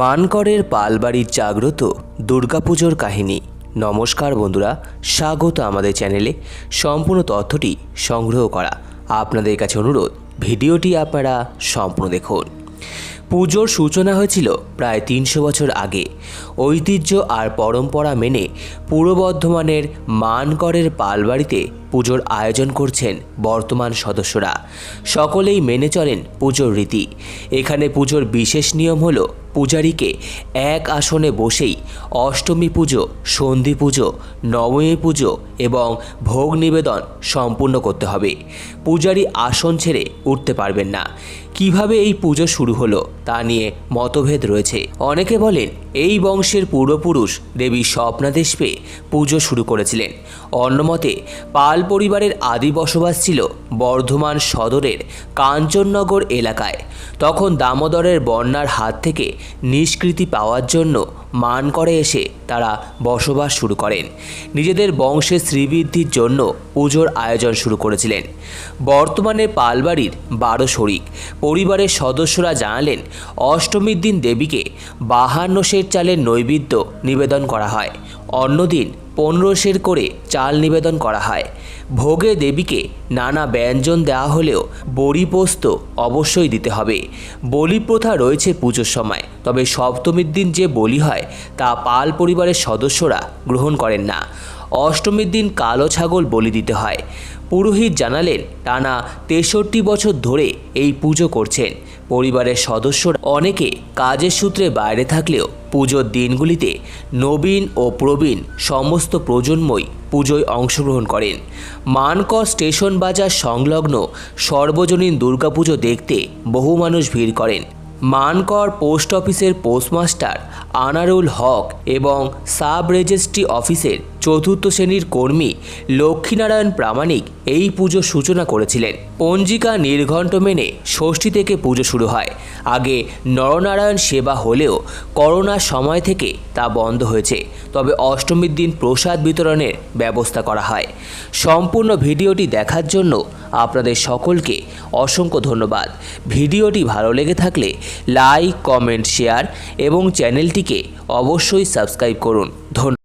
মানকরের পালবাড়ির জাগ্রত দুর্গাপুজোর কাহিনী। নমস্কার বন্ধুরা, স্বাগত আমাদের চ্যানেলে। সম্পূর্ণ তথ্যটি সংগ্রহ করা আপনাদের কাছে অনুরোধ, ভিডিওটি আপনারা সম্পূর্ণ দেখুন। পুজোর সূচনা হয়েছিল প্রায় তিনশো বছর আগে। ঐতিহ্য আর পরম্পরা মেনে পূর্ব বর্ধমানের মানকরের পালবাড়িতে পুজোর আয়োজন করছেন বর্তমান সদস্যরা। সকলেই মেনে চলেন পুজোর রীতি। এখানে পুজোর বিশেষ নিয়ম হলো পূজারীকে এক আসনে বসেই অষ্টমী পুজো, সন্ধি পুজো, নবমী পুজো এবং ভোগ নিবেদন সম্পূর্ণ করতে হবে। পূজারী আসন ছেড়ে উঠতে পারবেন না। কীভাবে এই পুজো শুরু হলো তা নিয়ে মতভেদ রয়েছে। অনেকে বলেন, এই বংশের পূর্বপুরুষ দেবী স্বপ্নাদেশ পেয়ে পুজো শুরু করেছিলেন। অন্যমতে পাল পরিবারের আদি বসবাস ছিল বর্ধমান সদরের কাঞ্চননগর এলাকায়। তখন দামোদরের বন্যার হাত থেকে নিষ্কৃতি পাওয়ার জন্য মান করে এসে তারা বসবাস শুরু করেন। নিজেদের বংশের শ্রীবৃদ্ধির জন্য পুজোর আয়োজন শুরু করেছিলেন। বর্তমানে পালবাড়ির বারো শরিক পরিবারের সদস্যরা জানালেন, অষ্টমীর দিন দেবীকে বাহান্ন সের চালের নৈবেদ্য নিবেদন করা হয়। অন্যদিন পনেরো সের করে চাল নিবেদন করা হয়। ভোগে দেবীকে নানা ব্যঞ্জন দেওয়া হলেও বড়ি পোস্ত অবশ্যই দিতে হবে। বলি প্রথা রয়েছে পুজোর সময়, তবে সপ্তমীর দিন যে বলি হয় তা পাল পরিবারের সদস্যরা গ্রহণ করেন না। অষ্টমীর দিন কালো ছাগল বলি দিতে হয়। পুরোহিত জানালেন, টানা তেষট্টি বছর ধরে এই পুজো করছেন। পরিবারের সদস্যরা অনেকে কাজের সূত্রে বাইরে থাকলেও পুজোর দিনগুলিতে নবীন ও প্রবীণ সমস্ত প্রজন্মই পুজোয় অংশগ্রহণ করেন। মানকর স্টেশন বাজার সংলগ্ন সর্বজনীন দুর্গাপুজো দেখতে বহু মানুষ ভিড় করেন। মানকর পোস্ট অফিসের পোস্টমাস্টার আনারুল হক এবং সাব রেজিস্ট্রি অফিসের চতুর্থ শ্রেণির কর্মী লক্ষ্মীনারায়ণ প্রামাণিক এই পুজো সূচনা করেছিলেন। পঞ্জিকা নির্ঘণ্ট মেনে ষষ্ঠী থেকে পুজো শুরু হয়। আগে নরনারায়ণ সেবা হলেও করোনার সময় থেকে তা বন্ধ হয়েছে। তবে অষ্টমীর দিন প্রসাদ বিতরণের ব্যবস্থা করা হয়। সম্পূর্ণ ভিডিওটি দেখার জন্য আপনাদের সকলকে অসংখ্য ধন্যবাদ। ভিডিওটি ভালো লেগে থাকলে লাইক, কমেন্ট, শেয়ার এবং চ্যানেলটিকে অবশ্যই সাবস্ক্রাইব করুন। ধন্যবাদ।